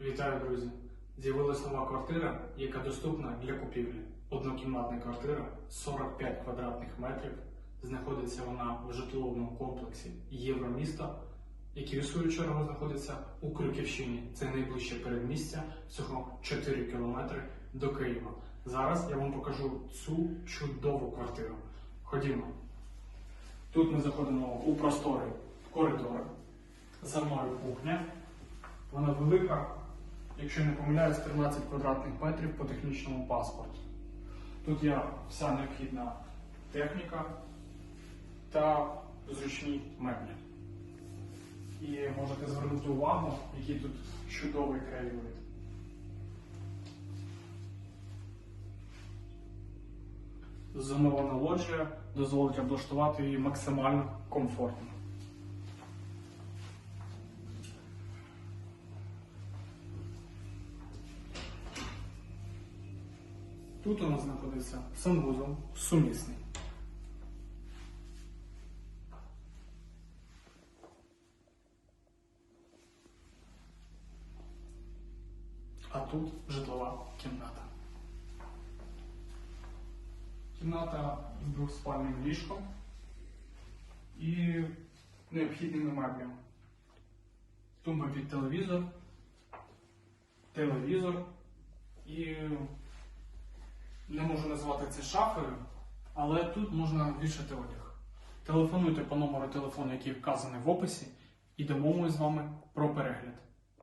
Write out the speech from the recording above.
Вітаю, друзі! З'явилась нова квартира, яка доступна для купівлі. Однокімнатна квартира 45 квадратних метрів. Знаходиться вона в житловому комплексі Євромісто, який в свою чергу знаходиться у Крюківщині. Це найближче передмістя, всього 4 кілометри до Києва. Зараз я вам покажу цю чудову квартиру. Ходімо. Тут ми заходимо у просторий коридор. За мною кухня. Вона велика, якщо не помиляюсь, 13 квадратних метрів по технічному паспорті. Тут є вся необхідна техніка та зручні меблі. І можете звернути увагу, який тут чудовий краєвид. Зонована лоджія дозволить облаштувати її максимально комфортно. Тут у нас знаходиться санвузол сумісний. А тут житлова кімната. Кімната з двохспальним ліжком і необхідними меблями. Тумба під телевізор, телевізор і не можу назвати це шафою, але тут можна вішати одяг. Телефонуйте по номеру телефону, який вказаний в описі, і домовимось з вами про перегляд.